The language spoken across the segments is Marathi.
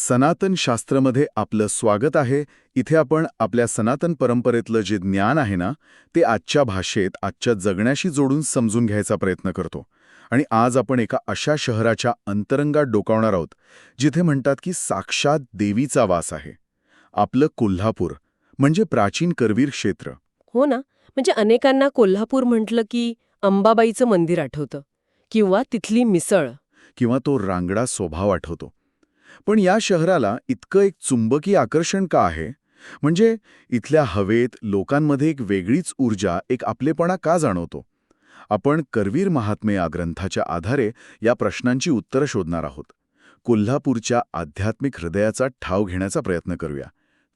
सनातन शास्त्रमध्ये आपलं स्वागत आहे. इथे आपण आपल्या सनातन परंपरेतलं जे ज्ञान आहे ना ते आजच्या भाषेत आजच्या जगण्याशी जोडून समजून घ्यायचा प्रयत्न करतो. आणि आज आपण एका अशा शहराच्या अंतरंगात डोकावणार आहोत जिथे म्हणतात की साक्षात देवीचा वास आहे. आपलं कोल्हापूर म्हणजे प्राचीन करवीर क्षेत्र. हो ना. म्हणजे अनेकांना कोल्हापूर म्हटलं की अंबाबाईचं मंदिर आठवतं किंवा तिथली मिसळ. किंवा तो रांगडा स्वभाव आठवतो. पण या शहराला इतकं एक चुंबकी आकर्षण का आहे? म्हणजे इथल्या हवेत लोकांमध्ये एक वेगळीच ऊर्जा एक आपलेपणा का जाणवतो? आपण करवीर महात्मे या ग्रंथाच्या आधारे या प्रश्नांची उत्तरं शोधणार आहोत. कोल्हापूरच्या आध्यात्मिक हृदयाचा ठाव घेण्याचा प्रयत्न करूया.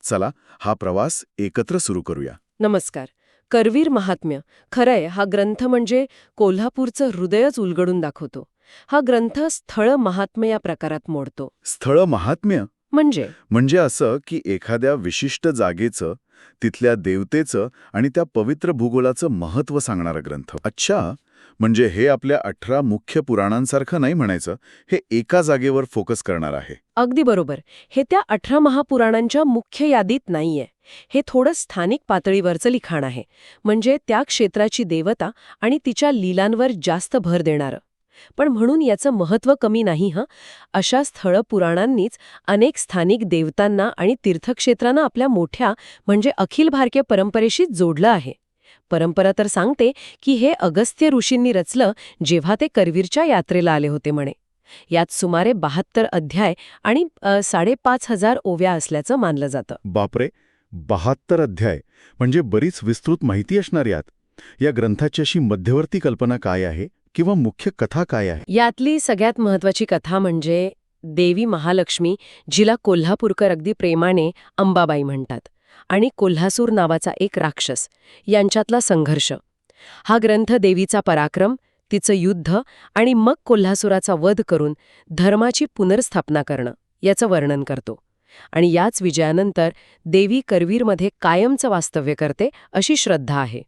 चला हा प्रवास एकत्र सुरू करूया. नमस्कार. करवीर महात्म्य. खरंय हा ग्रंथ म्हणजे कोल्हापूरचं हृदयच उलगडून दाखवतो. हा ग्रंथ स्थळ महात्म्य या प्रकारात मोडतो. स्थळ महात्म्य? म्हणजे? म्हणजे असं की एखाद्या विशिष्ट जागेचं तिथल्या देवतेचं आणि त्या पवित्र भूगोलाचं महत्त्व सांगणारा ग्रंथ. अच्छा म्हणजे हे आपल्या अठरा मुख्य पुराणांसारखं नाही म्हणायचं हे एका जागेवर फोकस करणार आहे. अगदी बरोबर. हे त्या अठरा महापुराणांच्या मुख्य यादीत नाहीये. हे थोडं स्थानिक पातळीवरचं लिखाण आहे. म्हणजे त्या क्षेत्राची देवता आणि तिच्या लीलांवर जास्त भर देणारं. पण म्हणून याचं महत्त्व कमी नाही हं. अशा स्थळ पुराणांनीच अनेक स्थानिक देवतांना आणि तीर्थक्षेत्रांना आपल्या मोठ्या म्हणजे अखिल भारतीय परंपरेशी जोडलं आहे. परंपरा तर सांगते की हे अगस्त्य ऋषींनी रचलं जेव्हा ते करवीरच्या यात्रेला आले होते म्हणे. यात सुमारे बहात्तर अध्याय आणि साडेपाच हजार ओव्या असल्याचं मानलं जातं. बापरे! बहात्तर अध्याय! म्हणजे बरीच विस्तृत माहिती असणार यात. या ग्रंथाची अशी मध्यवर्ती कल्पना काय आहे? किंवा मुख्य कथा काय आहे? यातली सगळ्यात महत्वाची कथा म्हणजे देवी महालक्ष्मी जिला कोल्हापूरकर अगदी प्रेमाने अंबाबाई म्हणतात आणि कोल्हासूर नावाचा एक राक्षस यांच्यातला संघर्ष. हा ग्रंथ देवीचा पराक्रम तिचं युद्ध आणि मग कोल्हासुराचा वध करून धर्माची पुनर्स्थापना करणं याचं वर्णन करतो. आणि याच विजयानंतर देवी करवीरमध्ये कायमचं वास्तव्य करते अशी श्रद्धा आहे.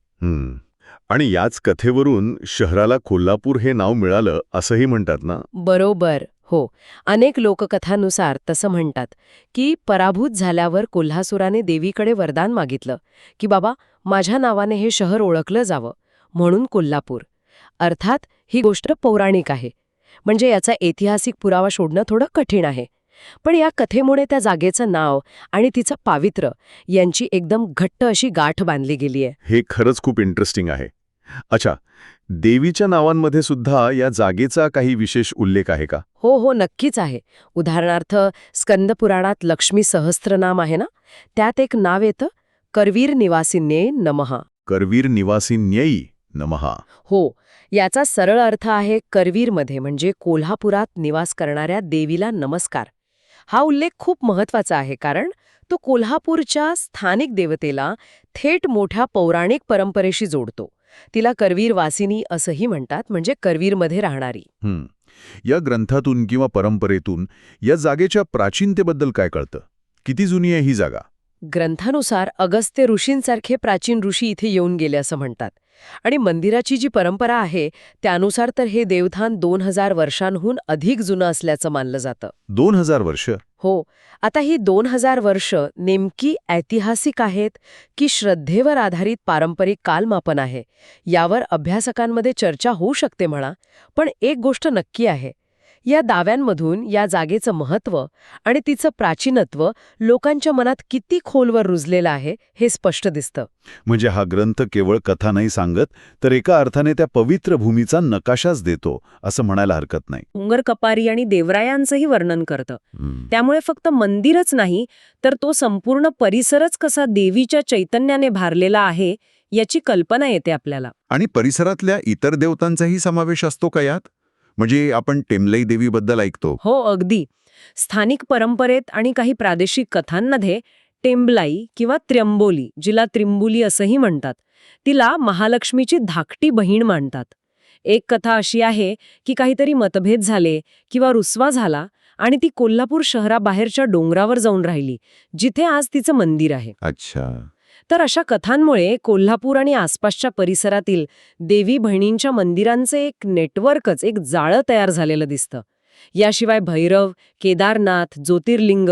आणि याच कथेवरून शहराला कोल्हापूर हे नाव मिळालं असंही म्हणतात ना? बरोबर हो. अनेक लोककथांनुसार तसं म्हणतात की पराभूत झाल्यावर कोल्हासुराने देवीकडे वरदान मागितलं की बाबा माझ्या नावाने हे शहर ओळखलं जावं म्हणून कोल्हापूर. अर्थात ही गोष्ट पौराणिक आहे. म्हणजे याचा ऐतिहासिक पुरावा शोधणं थोडं कठीण आहे. पण या कथेमुळे त्या जागेचं नाव आणि तिचं पावित्र्य यांची एकदम घट्ट अशी गाठ बांधली गेली आहे. हे खरंच खूप इंटरेस्टिंग आहे. अच्छा देवीच्या नावांमध्ये सुद्धा या जागेचा काही विशेष उल्लेख आहे का? हो हो नक्कीच आहे. उदाहरणार्थ स्कंदपुराणात लक्ष्मी सहस्त्रनाम आहे ना? त्यात एक नाव येतं करवीर निवासिन्ये नमहा. करवीर निवासी न्ययी नमहा. हो याचा सरळ अर्थ आहे करवीरमध्ये म्हणजे कोल्हापुरात निवास करणाऱ्या देवीला नमस्कार. हा उल्लेख खूप महत्त्वाचा आहे कारण तो कोल्हापूरच्या स्थानिक देवतेला थेट मोठ्या पौराणिक परंपरेशी जोडतो. तिला करवीर वासिनी असंही म्हणतात म्हणजे करवीरमध्ये राहणारी. या ग्रंथातून किंवा परंपरेतून या जागेच्या प्राचीनतेबद्दल काय कळतं? किती जुनी आहे ही जागा? ग्रंथानुसार अगस्त्य ऋषींसारखे प्राचीन ऋषी इथे येऊन गेले असं म्हणतात. आणि मंदिराची जी परंपरा आहे त्यानुसार तर हे देवधान दोन हजार वर्षांहून अधिक जुनं असल्याचं मानलं जातं. दोन हजार वर्ष? हो. आता ही दोन हजार वर्ष नेमकी ऐतिहासिक आहेत की श्रद्धेवर आधारित पारंपरिक कालमापन आहे? यावर अभ्यासकांमध्ये चर्चा होऊ शकते म्हणा पण एक गोष्ट नक्की आहे. या दाव्यांमधून या जागेचं महत्त्व आणि तिचं प्राचीनत्व लोकांच्या मनात किती खोलवर रुजलेलं आहे हे स्पष्ट दिसतं. म्हणजे हा ग्रंथ केवळ कथा नाही सांगत तर एका अर्थाने त्या पवित्र भूमीचा नकाशाच देतो असं म्हणायला हरकत नाही. डोंगर कपारी आणि देवरायांचंही वर्णन करतं. त्यामुळे फक्त मंदिरच नाही तर तो संपूर्ण परिसरच कसा देवीच्या चैतन्याने भारलेला आहे याची कल्पना येते आपल्याला. आणि परिसरातल्या इतर देवतांचाही समावेश असतो का यात? म्हणजे आपण टेमलई देवीबद्दल ऐकतो. हो अगदी. स्थानिक परंपरेत आणि काही प्रादेशिक कथांमध्ये टेंबलाई किंवा त्र्यंबोली जिला त्रिंबुली असंही म्हणतात. तिला महालक्ष्मीची धाकटी बहीण मानतात. एक कथा अशी आहे की काहीतरी मतभेद झाले किंवा रुसवा झाला आणि ती कोल्हापूर शहराबाहेरच्या डोंगरावर जाऊन राहिली जिथे आज तिचं मंदिर आहे. अच्छा. तर अशा कथांमुळे कोल्हापूर आणि आसपासच्या परिसरातील देवी बहिणींच्या मंदिरांचे एक नेटवर्कच एक जाळं तयार झालेलं दिसतं. याशिवाय भैरव केदारनाथ ज्योतिर्लिंग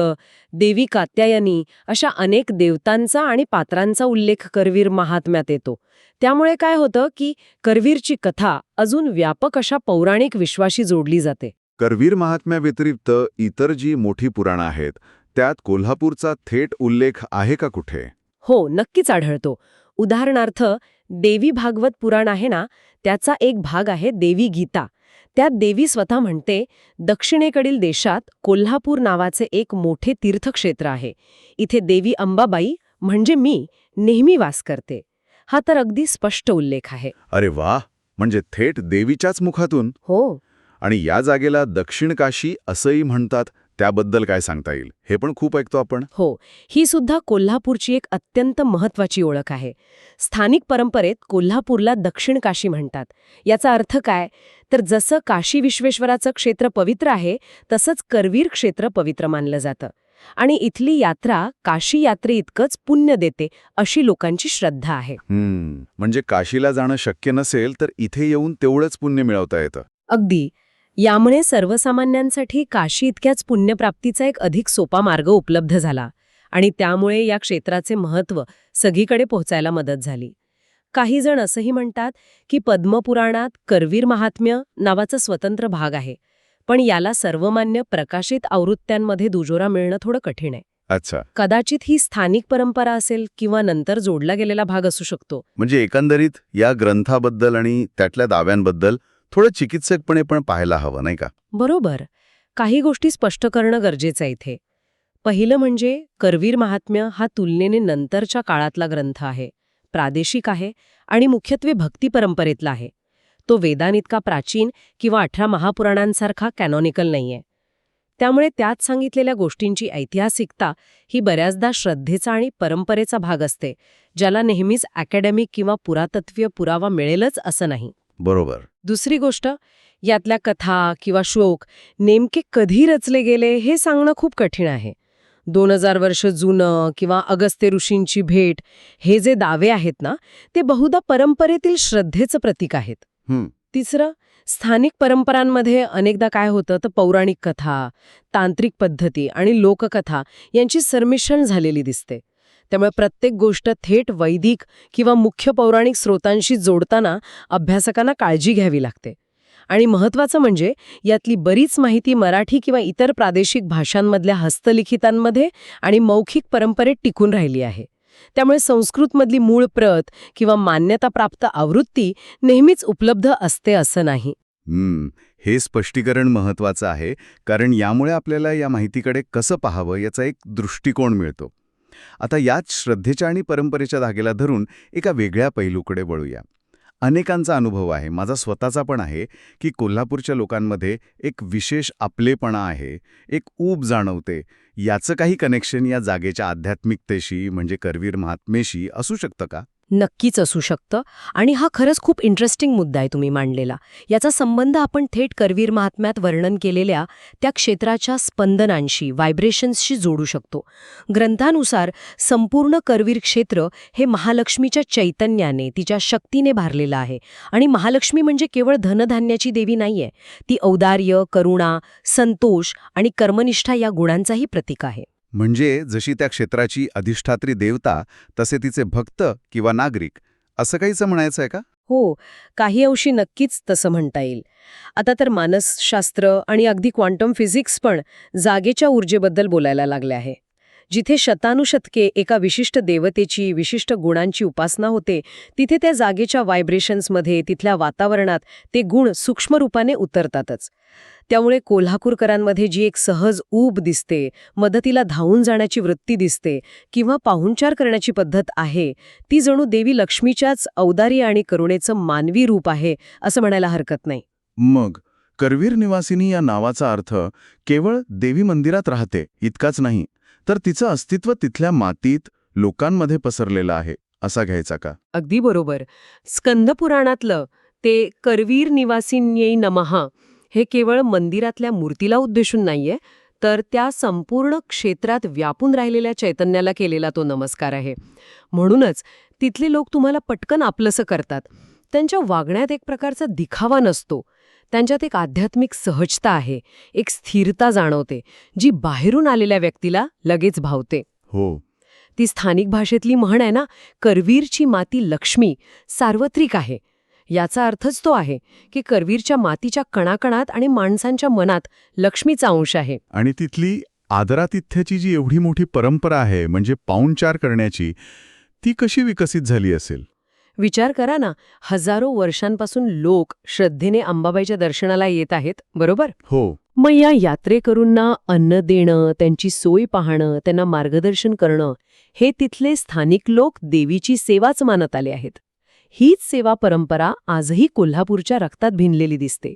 देवी कात्यायनी अशा अनेक देवतांचा आणि पात्रांचा उल्लेख करवीर महात्म्यात येतो. त्यामुळे काय होतं की करवीरची कथा अजून व्यापक अशा पौराणिक विश्वाशी जोडली जाते. करवीर महात्म्याव्यतिरिक्त इतर जी मोठी पुराणं आहेत त्यात कोल्हापूरचा थेट उल्लेख आहे का कुठे? हो नक्कीच आढळतो. उदाहरणार्थ देवी भागवत पुराण आहे ना त्याचा एक भाग आहे देवी गीता. त्यात देवी स्वतः म्हणते दक्षिणेकडील देशात कोल्हापूर नावाचे एक मोठे तीर्थक्षेत्र आहे. इथे देवी अंबाबाई म्हणजे मी नेहमी वास करते. हा तर अगदी स्पष्ट उल्लेख आहे. अरे वा म्हणजे थेट देवीच्याच मुखातून? हो. आणि या जागेला दक्षिण काशी असंही म्हणतात. त्याबद्दल काय सांगता येईल? हे पण खूप ऐकतो आपण. हो ही सुद्धा कोल्हापूरची एक अत्यंत महत्वाची ओळख आहे. स्थानिक परंपरेत कोल्हापूरला दक्षिण काशी म्हणतात. याचा अर्थ काय? तर जसं काशी विश्वेश्वराचं क्षेत्र पवित्र आहे तसंच करवीर क्षेत्र पवित्र मानलं जातं. आणि इथली यात्रा काशी यात्रे इतकंच पुण्य देते अशी लोकांची श्रद्धा आहे. म्हणजे काशीला जाणं शक्य नसेल तर इथे येऊन तेवढंच पुण्य मिळवता येतं. अगदी. यामुळे सर्वसामान्यांसाठी काशी इतक्याच पुण्यप्राप्तीचा एक अधिक सोपा मार्ग उपलब्ध झाला आणि त्यामुळे या क्षेत्राचे महत्त्व सगळीकडे पोहोचायला मदत झाली. काही जण असंही म्हणतात की पद्मपुराणात करवीर महात्म्य नावाचा स्वतंत्र भाग आहे पण याला सर्वमान्य प्रकाशित आवृत्त्यांमध्ये दुजोरा मिळणं थोडं कठीण आहे. अच्छा. कदाचित ही स्थानिक परंपरा असेल किंवा नंतर जोडला गेलेला भाग असू शकतो. म्हणजे एकंदरीत या ग्रंथाबद्दल आणि त्यातल्या दाव्यांबद्दल थोडं चिकित्सकपणे पण पाहायला हवं नाही का? बरोबर. काही गोष्टी स्पष्ट करणं गरजेचं आहे इथे. पहिलं म्हणजे करवीर महात्म्य हा तुलनेने नंतरच्या काळातला ग्रंथ आहे. प्रादेशिक आहे आणि मुख्यत्वे भक्ती परंपरेतला आहे. तो वेदांइतका प्राचीन किंवा अठरा महापुराणांसारखा कॅनॉनिकल नाहीये. त्यामुळे त्यात सांगितलेल्या गोष्टींची ऐतिहासिकता ही बऱ्याचदा श्रद्धेचा आणि परंपरेचा भाग असते ज्याला नेहमीच अकॅडमिक किंवा पुरातत्वीय पुरावा मिळेलच असं नाही. बरोबर. दुसरी गोष्ट यातल्या कथा किंवा श्लोक नेमके कधी रचले गेले हे सांगणं खूप कठीण आहे. दोन हजार वर्ष जुनं किंवा अगस्त्य ऋषींची भेट हे जे दावे आहेत ना ते बहुधा परंपरेतील श्रद्धेचं प्रतीक आहेत. तिसरं स्थानिक परंपरांमध्ये अनेकदा काय होतं तर पौराणिक कथा तांत्रिक पद्धती आणि लोककथा यांची सरमिश्रण झालेली दिसते. त्यामुळे प्रत्येक गोष्ट थेट वैदिक किंवा मुख्य पौराणिक स्रोतांशी जोडताना अभ्यासकांना काळजी घ्यावी लागते. आणि महत्वाचं म्हणजे यातली बरीच माहिती मराठी किंवा इतर प्रादेशिक भाषांमधल्या हस्तलिखितांमध्ये आणि मौखिक परंपरेत टिकून राहिली आहे. त्यामुळे संस्कृतमधली मूळ प्रत किंवा मान्यताप्राप्त आवृत्ती नेहमीच उपलब्ध असते असं नाही. हम्म हे स्पष्टीकरण महत्वाचं आहे कारण यामुळे आपल्याला या माहितीकडे कसं पाहावं याचा एक दृष्टिकोन मिळतो. आता याच श्रद्धेच्या आणि परंपरेच्या धागेला धरून एका वेगळ्या पैलूकडे वळूया. अनेकांचा अनुभव आहे माझा स्वतःचा पण आहे की कोल्हापूरच्या लोकांमध्ये एक विशेष आपलेपणा आहे एक ऊब जाणवते. याचं काही कनेक्शन या जागेच्या आध्यात्मिकतेशी म्हणजे करवीर महात्मेशी असू शकतं का? नक्कीच असू शकतं. आणि हा खरंच खूप इंटरेस्टिंग मुद्दा आहे तुम्ही मांडलेला. याचा संबंध आपण थेट करवीर महात्म्यात वर्णन केलेल्या त्या क्षेत्राच्या स्पंदनांशी व्हायब्रेशन्सशी जोडू शकतो. ग्रंथानुसार संपूर्ण करवीर क्षेत्र हे महालक्ष्मीच्या चैतन्याने तिच्या शक्तीने भारलेलं आहे. आणि महालक्ष्मी म्हणजे केवळ धनधान्याची देवी नाहीये. ती औदार्य करुणा संतोष आणि कर्मनिष्ठा या गुणांचाही प्रतीक आहे. म्हणजे जशी त्या क्षेत्राची अधिष्ठात्री देवता तसे तिचे भक्त किंवा नागरिक. असं काहीच म्हणायचं आहे का? हो काही अंशी नक्कीच तसं म्हणता येईल. आता तर मानसशास्त्र आणि अगदी क्वांटम फिजिक्स पण जागेच्या ऊर्जेबद्दल बोलायला लागले आहे. जिथे शतानुशतके एका विशिष्ट देवतेची विशिष्ट गुणांची उपासना होते तिथे त्या जागेच्या व्हायब्रेशन्समध्ये तिथल्या वातावरणात ते गुण सूक्ष्म रूपाने उतरतातच. त्यामुळे कोल्हापूरकरांमध्ये जी एक सहज ऊब दिसते मदतीला धावून जाण्याची वृत्ती दिसते किंवा पाहुणचार करण्याची पद्धत आहे ती जणू देवी लक्ष्मीच्याच औदारी आणि करुणेचं मानवी रूप आहे असं म्हणायला हरकत नाही. मग करवीर निवासिनी या नावाचा अर्थ केवळ देवी मंदिरात राहते इतकाच नाही. तर तिचं अस्तित्व तिथल्या मातीत लोकांमध्ये पसरलेलं आहे असा घ्यायचा का? अगदी बरोबर. स्कंदपुराणातलं ते करवीर निवासिन्यै नमहा हे केवळ मंदिरातल्या मूर्तीला उद्देशून नाहीये तर त्या संपूर्ण क्षेत्रात व्यापून राहिलेल्या चैतन्याला केलेला तो नमस्कार आहे. म्हणूनच तिथले लोक तुम्हाला पटकन आपलंसं करतात. त्यांच्या वागण्यात एक प्रकारचा दिखावा नसतो. त्यांच्यात एक आध्यात्मिक सहजता आहे एक स्थिरता जाणवते जी बाहेरून आलेल्या व्यक्तीला लगेच भावते. हो. ती स्थानिक भाषेतली म्हण आहे ना करवीरची माती लक्ष्मी सार्वत्रिक आहे. याचा अर्थच तो आहे की करवीरच्या मातीच्या कणाकणात आणि माणसांच्या मनात लक्ष्मीचा अंश आहे. आणि तिथली आदरातिथ्याची जी एवढी मोठी परंपरा आहे म्हणजे पाहुणचार करण्याची ती कशी विकसित झाली असेल? विचार करा ना हजारो वर्षांपासून लोक श्रद्धेने अंबाबाईच्या दर्शनाला येत आहेत बरोबर? हो. मग या यात्रेकरूंना अन्न देणं त्यांची सोय पाहणं त्यांना मार्गदर्शन करणं हे तिथले स्थानिक लोक देवीची सेवाच मानत आले आहेत. हीच सेवा परंपरा आजही कोल्हापूरच्या रक्तात भिनलेली दिसते.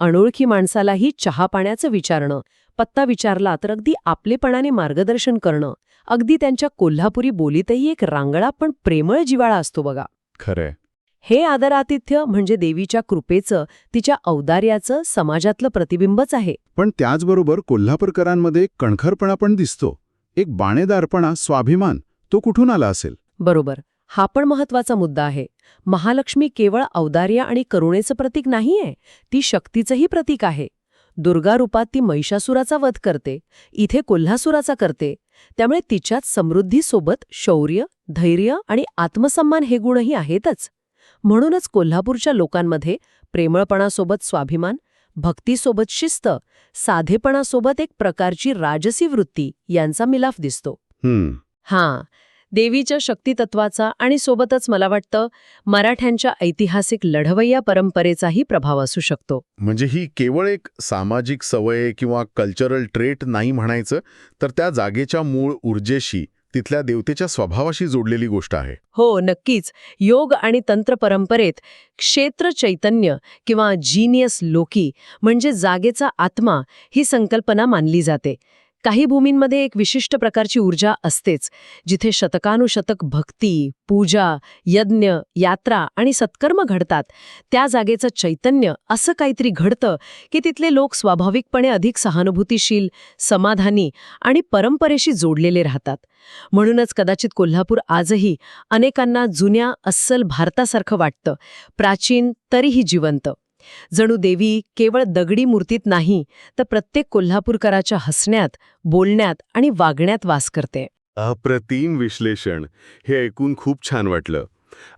अनोळखी माणसालाही चहा पाण्याचं विचारणं पत्ता विचारला तर अगदी आपलेपणाने मार्गदर्शन करणं अगदी त्यांच्या कोल्हापुरी बोलीतही एक रांगडा पण प्रेमळ जिवाळा असतो बघा. खरंय. हे आदरातिथ्य म्हणजे देवीच्या कृपेचं तिच्या औदार्याचं समाजातलं प्रतिबिंबच आहे. पण त्याचबरोबर कोल्हापूरकरांमध्ये एक कणखरपणा पण दिसतो. एक बाणेदारपणा स्वाभिमान तो कुठून आला असेल? बरोबर. हा पण महत्त्वाचा मुद्दा आहे. महालक्ष्मी केवळ औदार्य आणि करुणेचं प्रतीक नाहीये ती शक्तीचंही प्रतीक आहे. दुर्गा रूपात ती महिषासुराचा वध करते इथे कोल्हासुराचा करते त्यामुळे तिच्यात समृद्धीसोबत शौर्य धैर्य आणि आत्मसन्मान हे गुणही आहेतच. म्हणूनच कोल्हापूरच्या लोकांमध्ये प्रेमळपणासोबत स्वाभिमान भक्तीसोबत शिस्त साधेपणासोबत एक प्रकारची राजसी वृत्ती यांचा मिलाफ दिसतो. हम्म हां देवीच्या शक्तितत्वाचा आणि सोबतच मला वाटतं मराठ्यांच्या ऐतिहासिक लढवय्या परंपरेचाही प्रभाव असू शकतो. म्हणजे ही केवळ एक सामाजिक सवय किंवा कल्चरल ट्रेट नाही म्हणायचं तर त्या जागेच्या मूळ ऊर्जेशी तिथल्या देवतेच्या स्वभावाशी जोडलेली गोष्ट आहे. हो नक्कीच. योग आणि तंत्र परंपरेत क्षेत्र चैतन्य किंवा जीनियस लोकी म्हणजे जागेचा आत्मा ही संकल्पना मानली जाते. काही भूमींमध्ये एक विशिष्ट प्रकारची ऊर्जा असतेच जिथे शतकानुशतक भक्ती पूजा यज्ञ यात्रा आणि सत्कर्म घडतात. त्या जागेचं चैतन्य असं काहीतरी घडतं की तिथले लोक स्वाभाविकपणे अधिक सहानुभूतीशील समाधानी आणि परंपरेशी जोडलेले राहतात. म्हणूनच कदाचित कोल्हापूर आजही अनेकांना जुन्या अस्सल भारतासारखं वाटतं प्राचीन तरीही जिवंत. जणू देवी केवळ दगडी मूर्तीत नाही तर प्रत्येक कोल्हापूरकराच्या हसण्यात बोलण्यात आणि वागण्यात वास करते. अप्रतिम विश्लेषण. हे ऐकून खूप छान वाटलं.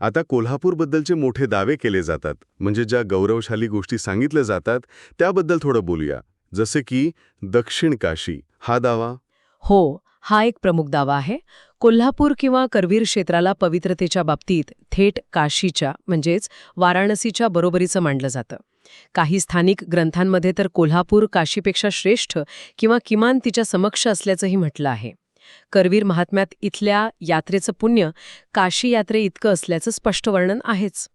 आता कोल्हापूरबद्दलचे मोठे दावे केले जातात. म्हणजे ज्या गौरवशाली गोष्टी सांगितल्या जातात त्याबद्दल थोडं बोलूया. जसे की दक्षिण काशी. हा दावा? हो हा एक प्रमुख दावा आहे. कोल्हापूर किंवा करवीर क्षेत्राला पवित्रतेच्या बाबतीत थेट काशीच्या म्हणजेच वाराणसीच्या बरोबरीचं मांडलं जातं. काही स्थानिक ग्रंथांमध्ये तर कोल्हापूर काशीपेक्षा श्रेष्ठ किंवा किमान तिच्या समक्ष असल्याचंही म्हटलं आहे. करवीर महात्म्यात इथल्या यात्रेचं पुण्य काशी यात्रे इतकं असल्याचं स्पष्ट वर्णन आहेच.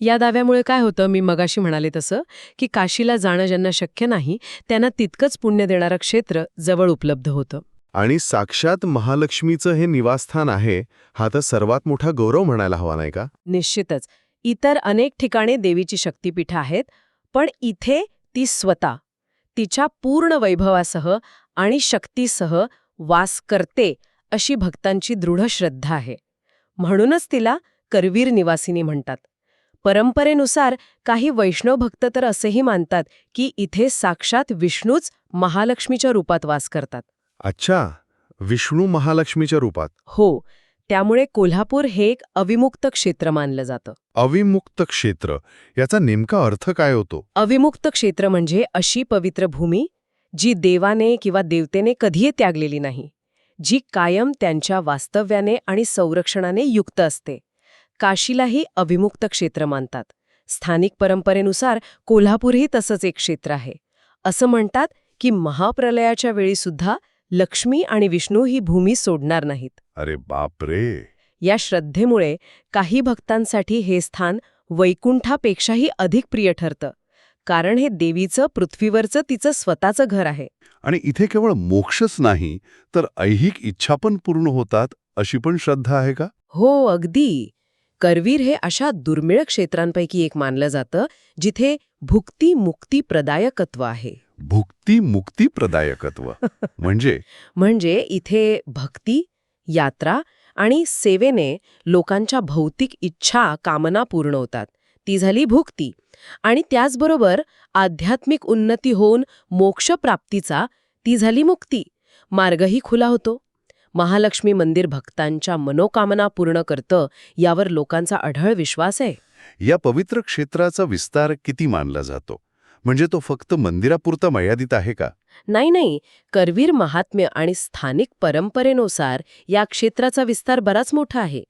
या दाव्यामुळे काय होतं मी मगाशी म्हणाले तसं की काशीला जाणं ज्यांना शक्य नाही त्यांना तितकंच पुण्य देणारं क्षेत्र जवळ उपलब्ध होतं. आणि साक्षात महालक्ष्मीचं हे निवासस्थान आहे हा तर सर्वात मोठा गौरव म्हणायला हवा नाही का? निश्चितच. इतर अनेक ठिकाणी देवीची शक्तिपीठं आहेत पण इथे ती स्वतः तिच्या पूर्ण वैभवासह आणि शक्तीसह वास करते अशी भक्तांची दृढ श्रद्धा आहे. म्हणूनच तिला करवीर निवासिनी म्हणतात. परंपरेनुसार काही वैष्णव भक्त तर असेही मानतात की इथे साक्षात विष्णूच महालक्ष्मीच्या रूपात वास करतात. अच्छा विष्णू महालक्ष्मीच्या रूपात. हो त्यामुळे कोल्हापूर हे एक अविमुक्त क्षेत्र मानलं जातं. अविमुक्त क्षेत्र याचा नेमका अर्थ काय होतो? अविमुक्त क्षेत्र म्हणजे अशी पवित्र भूमी जी देवाने किंवा देवतेने कधीही त्यागलेली नाही जी कायम त्यांच्या वास्तव्याने आणि संरक्षणाने युक्त असते. काशीलाही अविमुक्त क्षेत्र मानतात. स्थानिक परंपरेनुसार कोल्हापूरही तसंच एक क्षेत्र आहे. असं म्हणतात की महाप्रलयाच्या वेळीसुद्धा लक्ष्मी आणि विष्णू ही भूमी सोडणार नाहीत. अरे बापरे. या श्रद्धेमुळे काही भक्तांसाठी हे स्थान वैकुंठापेक्षाही अधिक प्रिय ठरतं. कारण हे देवीचं पृथ्वीवरचं तिचं स्वतःचं घर आहे. आणि इथे केवळ मोक्षच नाही तर ऐहिक इच्छा पण पूर्ण होतात अशी पण श्रद्धा आहे का? हो अगदी. करवीर हे अशा दुर्मिळ क्षेत्रांपैकी एक मानलं जातं जिथे भुक्ती मुक्ती प्रदायकत्व आहे. भुक्ती मुक्ती प्रदायकत्व म्हणजे? म्हणजे इथे भक्ती यात्रा आणि सेवेने लोकांच्या भौतिक इच्छा कामना पूर्ण होतात. ती झाली भुक्ती. आणि त्याचबरोबर आध्यात्मिक उन्नती होऊन मोक्षप्राप्तीचा ती झाली मुक्ती. मार्गही खुला होतो. महालक्ष्मी मंदिर भक्तांच्या मनोकामना पूर्ण करतं यावर लोकांचा अढळ विश्वास आहे. या पवित्र क्षेत्राचा विस्तार किती मानला जातो? म्हणजे तो फक्त मंदिरापुरता मर्यादित आहे का? नाही नाही. करवीर महात्म्य आणि स्थानिक परंपरेनुसार या क्षेत्राचा विस्तार बराच मोठा आहे.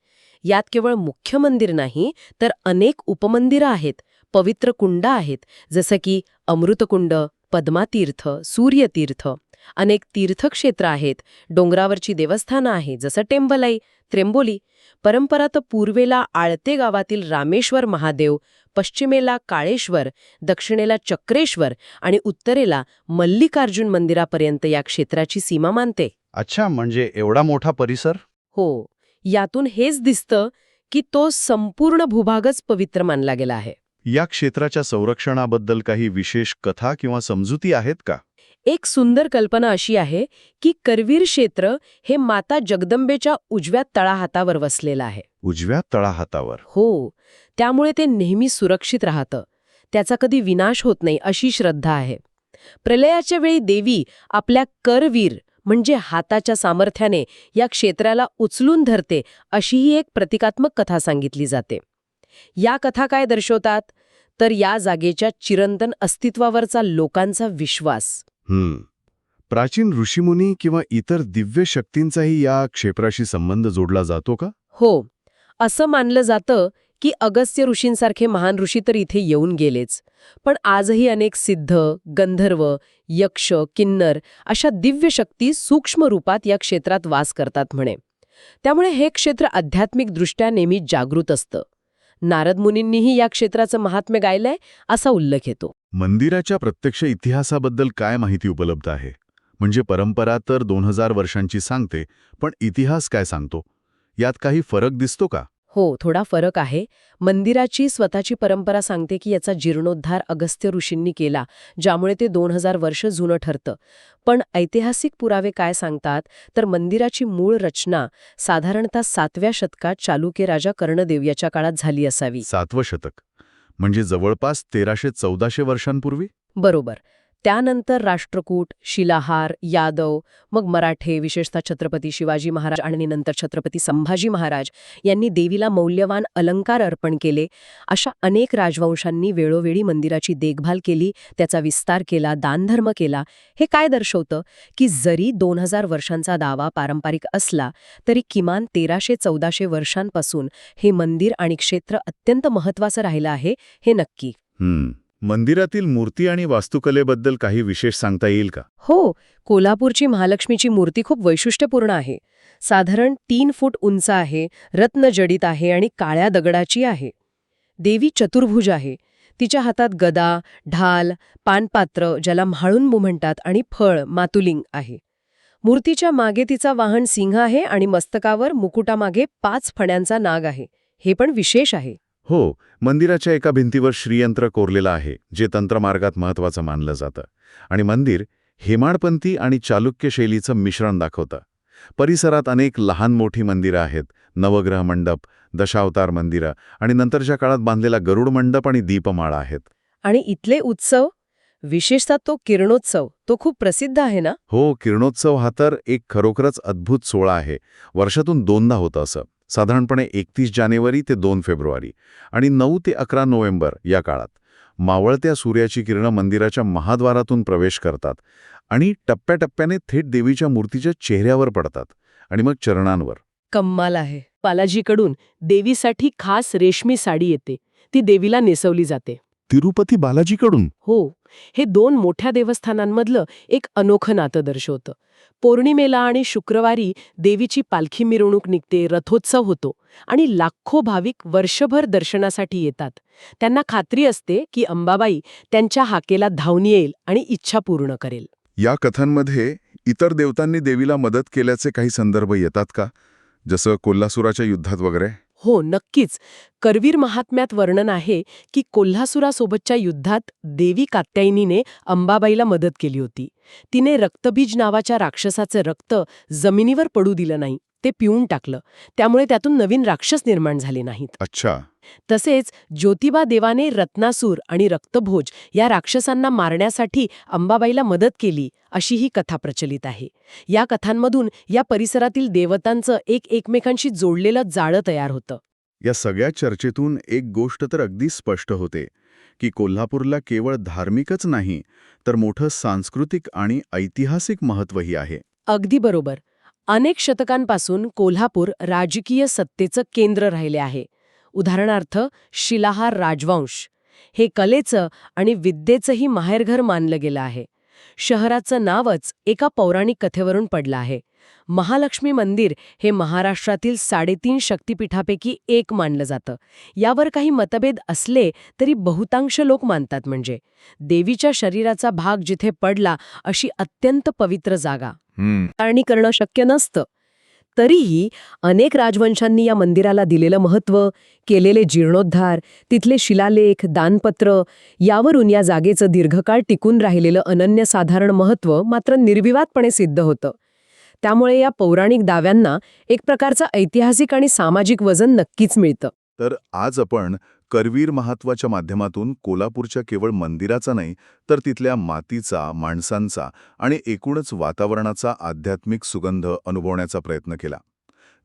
यात केवळ मुख्य मंदिर नाही तर अनेक उपमंदिरं आहेत पवित्र कुंड आहेत जसं की अमृतकुंड पद्मातीर्थ सूर्यतीर्थ. अनेक तीर्थक्षेत्र आहेत. डोंगरावरची देवस्थानं आहेत जसं टेंबलाई त्र्यंबोली. परंपरा तर पूर्वेला आळते गावातील रामेश्वर महादेव पश्चिमेला काळेश्वर दक्षिणेला चक्रेश्वर आणि उत्तरेला मल्लिकार्जुन मंदिरापर्यंत या क्षेत्राची सीमा मानते. अच्छा म्हणजे एवढा मोठा परिसर? हो. यातून हेच दिसतं की तो संपूर्ण भूभागच पवित्र मानला गेला आहे. या क्षेत्राच्या संरक्षणाबद्दल काही विशेष कथा किंवा समजुती आहेत का? एक सुंदर कल्पना अशी आहे की करवीर क्षेत्र हे माता जगदंबेच्या उजव्या तळाहातावर वसलेलं आहे. उजव्या तळाहातावर. हो त्यामुळे ते नेहमी सुरक्षित राहतं. त्याचा कधी विनाश होत नाही अशी श्रद्धा आहे. प्रलयाच्या वेळी देवी आपल्या करवीर म्हणजे हाताच्या सामर्थ्याने या क्षेत्राला उचलून धरते अशीही एक प्रतिकात्मक कथा सांगितली जाते. या कथा काय दर्शवतात? तर या जागेच्या चिरंतन अस्तित्वावरचा लोकांचा विश्वास. हम्म. प्राचीन ऋषीमुनी किंवा इतर दिव्य शक्तींचाही या क्षेत्राशी संबंध जोडला जातो का? हो. असं मानलं जातं की अगस्त्य ऋषींसारखे महान ऋषी तर इथे येऊन गेलेच. पण आजही अनेक सिद्ध गंधर्व यक्ष किन्नर अशा दिव्य शक्ती सूक्ष्म रूपात या क्षेत्रात वास करतात म्हणे. त्यामुळे हे क्षेत्र आध्यात्मिकदृष्ट्या नेहमी जागृत असतं. नारद मुनींनीही या क्षेत्राचं महात्म्य गायलंय असा उल्लेख येतो. मंदिराच्या प्रत्यक्ष इतिहासाबद्दल काय माहिती उपलब्ध आहे? म्हणजे परंपरा तर दोन हजार वर्षांची सांगते पण इतिहास काय सांगतो? यात काही फरक दिसतो का? हो थोडा फरक आहे. मंदिराची स्वतःची परंपरा सांगते की याचा जीर्णोद्धार अगस्त्य ऋषींनी केला ज्यामुळे ते दोन हजार वर्ष जुनं ठरतं. पण ऐतिहासिक पुरावे काय सांगतात? तर मंदिराची मूळ रचना साधारणतः सातव्या शतकात चालुक्य राजा कर्णदेव याच्या काळात झाली असावी. सातवं शतक. म्हणजे जवळपास तेराशे चौदाशे वर्षांपूर्वी? बरोबर. त्यानंतर राष्ट्रकूट शिलाहार यादव मग मराठे विशेषतः छत्रपती शिवाजी महाराज आणि नंतर छत्रपती संभाजी महाराज यांनी देवीला मौल्यवान अलंकार अर्पण केले. अशा अनेक राजवंशांनी वेळोवेळी मंदिराची देखभाल केली त्याचा विस्तार केला दानधर्म केला. हे काय दर्शवतं? की जरी दोन हजार वर्षांचा दावा पारंपरिक असला तरी किमान तेराशे चौदाशे वर्षांपासून हे मंदिर आणि क्षेत्र अत्यंत महत्वाचं राहिलं आहे हे नक्की. मंदिरातील मूर्ती आणि वास्तुकलेबद्दल काही विशेष सांगता येईल का? हो कोल्हापूरची महालक्ष्मीची मूर्ती खूप वैशिष्ट्यपूर्ण आहे. साधारण तीन फूट उंच आहे रत्नजडित आहे आणि काळ्या दगडाची आहे. देवी चतुर्भुज आहे. तिच्या हातात गदा ढाल पानपात्र ज्याला म्हाळुंबू म्हणतात आणि फळ मातुलिंग आहे. मूर्तीच्या मागे तिचा वाहन सिंह आहे आणि मस्तकावर मुकुटामागे पाच फण्यांचा नाग आहे. हे पण विशेष आहे. हो मंदिराच्या एका भिंतीवर श्रीयंत्र कोरलेलं आहे जे तंत्रमार्गात महत्वाचं मानलं जातं. आणि मंदिर हेमाडपंथी आणि चालुक्य शैलीचं मिश्रण दाखवतं. परिसरात अनेक लहान मोठी मंदिरं आहेत नवग्रह मंडप दशावतार मंदिरं आणि नंतरच्या काळात बांधलेला गरुड मंडप आणि दीपमाळा आहेत. आणि इथले उत्सव विशेषतः तो किरणोत्सव तो खूप प्रसिद्ध आहे ना? हो किरणोत्सव हा तर एक खरोखरच अद्भुत सोहळा आहे. वर्षातून दोनदा होतं असं. साधारणपणे एकतीस जानेवारी ते दोन फेब्रुवारी आणि नऊ ते अकरा नोव्हेंबर या काळात. मावळत्या सूर्याची किरणं मंदिराच्या महाद्वारातून प्रवेश करतात आणि टप्प्याटप्प्याने थेट देवीच्या मूर्तीच्या चेहऱ्यावर पडतात आणि मग चरणांवर. कम्माल आहे. बालाजीकडून देवीसाठी खास रेशमी साडी येते. ती देवीला नेसवली जाते. तिरुपती बालाजीकडून? हो. हे दोन मोठ्या देवस्थानांमधलं एक अनोखं नातं दर्शवतं. पौर्णिमेला आणि शुक्रवारी देवीची पालखी मिरवणूक निघते रथोत्सव होतो आणि लाखो भाविक वर्षभर दर्शनासाठी येतात. त्यांना खात्री असते की अंबाबाई त्यांच्या हाकेला धावून येईल आणि इच्छा पूर्ण करेल. या कथांमध्ये इतर देवतांनी देवीला मदत केल्याचे काही संदर्भ येतात का? जसं कोल्हासुराच्या युद्धात वगैरे? हो नक्कीच. करवीर महात्म्यात वर्णन आहे की कोल्हासुरासोबतच्या युद्धात देवी कात्यायनीने अंबाबाईला मदत केली होती. तिने रक्तबीज नावाच्या राक्षसाचं रक्त जमिनीवर पडू दिलं नाही. ते पिऊन टाकलं. त्यामुळे त्यातून नवीन राक्षस निर्माण झाले नाहीत. अच्छा. तसेच ज्योतिबा देवाने रत्नासूर आणि रक्तभोज या राक्षसांना मारण्यासाठी अंबाबाईला मदत केली अशी ही कथा प्रचलित आहे. या कथांमधून या परिसरातील देवतांचं एक एकमेकांशी जोडलेलं जाळं तयार होतं. या सगळ्या चर्चेतून एक गोष्ट तर अगदी स्पष्ट होते की कोल्हापूरला केवळ धार्मिकच नाही तर मोठं सांस्कृतिक आणि ऐतिहासिक महत्त्वही आहे. अगदी बरोबर. अनेक शतकांपासून कोल्हापूर राजकीय सत्तेचं केंद्र राहिले आहे. उदाहरणार्थ शिलाहार राजवंश. हे कलेचं आणि विद्येचंही माहेरघर मानलं गेलं आहे. शहराचं नावच एका पौराणिक कथेवरून पडलं आहे. महालक्ष्मी मंदिर हे महाराष्ट्रातील साडेतीन शक्तिपीठापैकी एक मानलं जातं. यावर काही मतभेद असले तरी बहुतांश लोक मानतात म्हणजे. देवीच्या शरीराचा भाग जिथे पडला अशी अत्यंत पवित्र जागा. हाताळणी करणं शक्य नसतं. तरीही अनेक राजवंशांनी या मंदिराला दिलेलं महत्त्व केलेले जीर्णोद्धार तिथले शिलालेख दानपत्र यावरून या जागेचं दीर्घकाळ टिकून राहिलेलं अनन्यसाधारण महत्त्व मात्र निर्विवादपणे सिद्ध होतं. त्यामुळे या पौराणिक दाव्यांना एक प्रकारचं ऐतिहासिक आणि सामाजिक वजन नक्कीच मिळतं. तर आज आपण करवीर महत्त्वाच्या माध्यमातून कोल्हापूरच्या केवळ मंदिराचा नाही तर तिथल्या मातीचा माणसांचा आणि एकूणच वातावरणाचा आध्यात्मिक सुगंध अनुभवण्याचा प्रयत्न केला.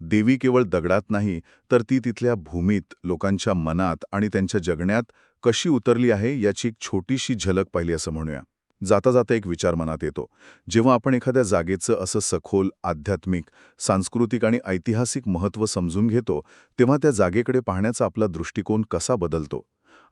देवी केवळ दगडात नाही तर ती तिथल्या भूमीत लोकांच्या मनात आणि त्यांच्या जगण्यात कशी उतरली आहे याची एक छोटीशी झलक पाहिली असं म्हणूया. जाता जाता एक विचार मनात येतो. जेव्हा आपण एखाद्या जागेचं असं सखोल आध्यात्मिक सांस्कृतिक आणि ऐतिहासिक महत्त्व समजून घेतो तेव्हा त्या जागेकडे पाहण्याचा आपला दृष्टिकोन कसा बदलतो?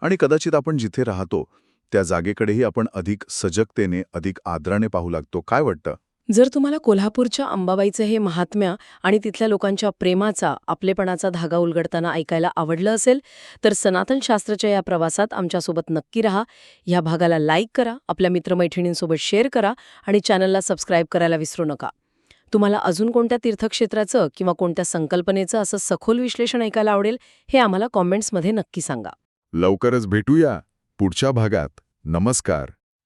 आणि कदाचित आपण जिथे राहतो त्या जागेकडेही आपण अधिक सजगतेने अधिक आदराने पाहू लागतो. काय वाटतं? जर तुम्हाला कोल्हापूरच्या अंबाबाईचं हे महात्म्य आणि तिथल्या लोकांच्या प्रेमाचा आपलेपणाचा धागा उलगडताना ऐकायला आवडलं असेल तर सनातन शास्त्राच्या या प्रवासात आमच्यासोबत नक्की रहा. ह्या भागाला लाईक करा आपल्या मित्रमैत्रिणींसोबत शेअर करा आणि चॅनलला सबस्क्राईब करायला विसरू नका. तुम्हाला अजून कोणत्या तीर्थक्षेत्राचं किंवा कोणत्या संकल्पनेचं असं सखोल विश्लेषण ऐकायला आवडेल हे आम्हाला कॉमेंट्समध्ये नक्की सांगा. लवकरच भेटूया पुढच्या भागात. नमस्कार.